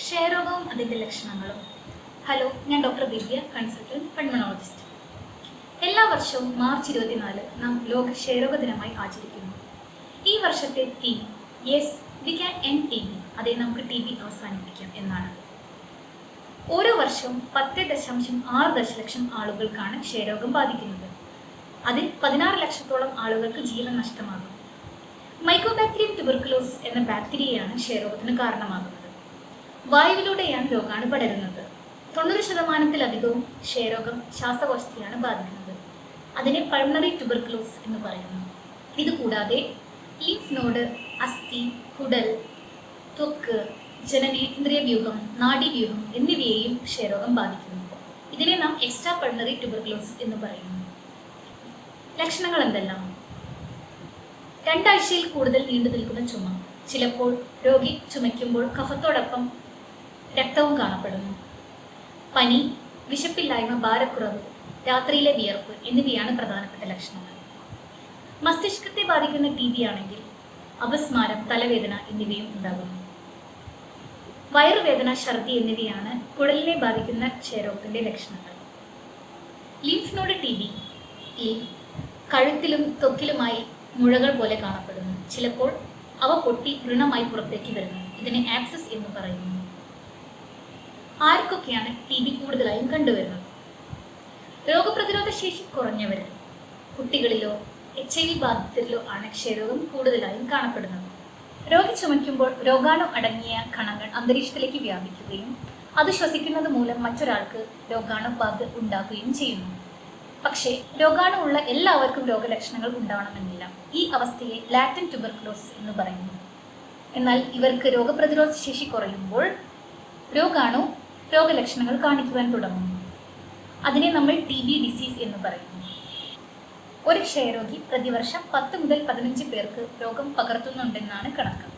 ക്ഷയരോഗവും അതിന്റെ ലക്ഷണങ്ങളും. ഹലോ ഞാൻ ഡോക്ടർ ദിവ്യ കൺസൾട്ടന്റ് പൾമണോളജിസ്റ്റ് എല്ലാ വർഷവും മാർച്ച് ഇരുപത്തിനാല് നാം ലോക ക്ഷയരോഗ ദിനമായി ആചരിക്കുന്നു. ഈ വർഷത്തെ theme yes we can N T B അതേ നമുക്ക് ടി ബി അവസാനിപ്പിക്കാം എന്നാണ്. ഓരോ വർഷവും പത്ത് ദശാംശം ആറ് ദശലക്ഷം ആളുകൾക്കാണ് ക്ഷയരോഗം ബാധിക്കുന്നത്. അതിൽ പതിനാറ് ലക്ഷത്തോളം ആളുകൾക്ക് ജീവൻ നഷ്ടമാകും. മൈക്കോബാക്ടീരിയം ട്യൂബർക്കുലോസിസ് എന്ന ബാക്ടീരിയയാണ് ക്ഷയരോഗത്തിന് കാരണമാകുന്നത്. വായുവിലൂടെയാണ് രോഗാണു പടരുന്നത്. തൊണ്ണൂറ് ശതമാനത്തിലധികവും ക്ഷയരോഗം ശ്വാസകോശത്തെയാണ് ബാധിക്കുന്നത്. അതിനെ പൾമണറി ട്യൂബർക്ലോസ് എന്ന് പറയുന്നു. ഇതുകൂടാതെ ലിംഫ് നോഡ് അസ്ഥി കുടൽ ത്വക്ക് ജനനേന്ദ്രിയ വ്യൂഹം നാഡീവ്യൂഹം എന്നിവയെയും ക്ഷയരോഗം ബാധിക്കുന്നു. ഇതിനെ നാം എക്സ്ട്രാ പൾമണറി ട്യൂബർക്ലോസ് എന്ന് പറയുന്നു. ലക്ഷണങ്ങൾ എന്തെല്ലാം? രണ്ടാഴ്ചയിൽ കൂടുതൽ നീണ്ടു നിൽക്കുന്ന ചുമ. ചിലപ്പോൾ രോഗി ചുമയ്ക്കുമ്പോൾ കഫത്തോടൊപ്പം രക്തവും കാണപ്പെടുന്നു. പനി വിശപ്പില്ലായ്മ ഭാരക്കുറവ് രാത്രിയിലെ വിയർപ്പ് എന്നിവയാണ് പ്രധാനപ്പെട്ട ലക്ഷണങ്ങൾ. മസ്തിഷ്കത്തെ ബാധിക്കുന്ന ടി ബി ആണെങ്കിൽ അപസ്മാരം തലവേദന എന്നിവയും ഉണ്ടാകുന്നു. വയറുവേദന ഛർദി എന്നിവയാണ് കുടലിനെ ബാധിക്കുന്ന ക്ഷയരോഗത്തിന്റെ ലക്ഷണങ്ങൾ. ലിംഫ് നോഡ് ടി ബി കഴുത്തിലും ത്വക്കിലുമായി മുഴകൾ പോലെ കാണപ്പെടുന്നു. ചിലപ്പോൾ അവ പൊട്ടി വൃണമായി പുറത്തേക്ക് വരുന്നു. ഇതിനെ ആക്സസ് എന്ന് പറയുന്നു. ആർക്കൊക്കെയാണ് ടി ബി കൂടുതലായും കണ്ടുവരുന്നത്? രോഗപ്രതിരോധ ശേഷി കുറഞ്ഞവരിൽ കുട്ടികളിലോ എച്ച് ഐ വി ബാധിതരിലോ ആണ് ക്ഷയരോഗം കൂടുതലായും കാണപ്പെടുന്നത്. രോഗി ചുമയ്ക്കുമ്പോൾ രോഗാണു അടങ്ങിയ കണങ്ങൾ അന്തരീക്ഷത്തിലേക്ക് വ്യാപിക്കുകയും അത് ശ്വസിക്കുന്നത് മൂലം മറ്റൊരാൾക്ക് രോഗാണു ബാധ ഉണ്ടാക്കുകയും ചെയ്യുന്നു. പക്ഷേ രോഗാണു ഉള്ള എല്ലാവർക്കും രോഗലക്ഷണങ്ങൾ ഉണ്ടാവണമെന്നില്ല. ഈ അവസ്ഥയെ ലാറ്റൻ ട്യൂബർക്ലോസിസ് എന്ന് പറയുന്നു. എന്നാൽ ഇവർക്ക് രോഗപ്രതിരോധ ശേഷി കുറയുമ്പോൾ രോഗാണു രോഗലക്ഷണങ്ങൾ കാണിക്കുവാൻ തുടങ്ങുന്നു അതിനെ നമ്മൾ ടി ബി ഡിസീസ് എന്ന് പറയുന്നു. ഒരു ക്ഷയരോഗി പ്രതിവർഷം പത്ത് മുതൽ പതിനഞ്ച് പേർക്ക് രോഗം പകർത്തുന്നുണ്ടെന്നാണ് കണക്ക്.